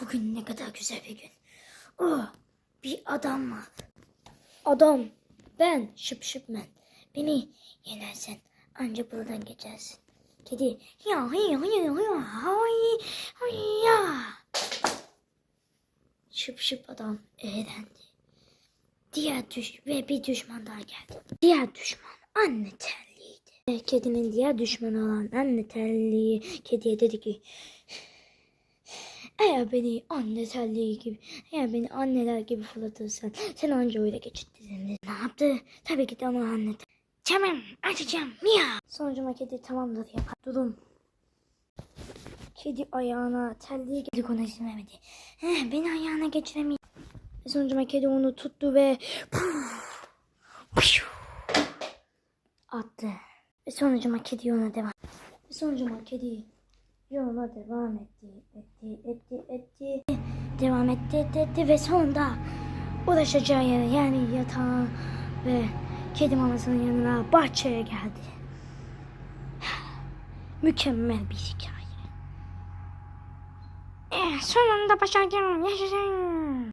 Bugün ne kadar güzel bir gün. Oh, bir adam var. Adam, ben şıp şıp men. Beni yenersen ancak buradan geçersin. Kedi, ya ya ya ya ya. Şıp şıp adam eğlendi. Diğer düş ve bir düşman daha geldi. Diğer düşman anne terliydi. Kedinin diğer düşmanı olan anne terliği kediye dedi ki eğer beni anne terliği gibi, eğer beni anneler gibi fırlatırsan sen anca öyle geçirtirdin. Ne yaptı? Tabii ki de onu anne. Tamam açacağım. Miyav. Sonucuma kedi tamamdır yapar. Durum. Kedi ayağına terliği geldi ona izin vermedi. Heh, beni ayağına geçiremiyor. Ve sonucuma kedi onu tuttu ve attı. Sonucuma kedi yoluna devam. Sonucuma kedi yoluna devam etti, etti, etti, etti. Devam etti, etti, etti ve sonunda ulaşacağı yere yani yatağa ve kedi mamasının yanına bahçeye geldi. Mükemmel bir hikaye. Eh, sonunda başardım. Yaşasın.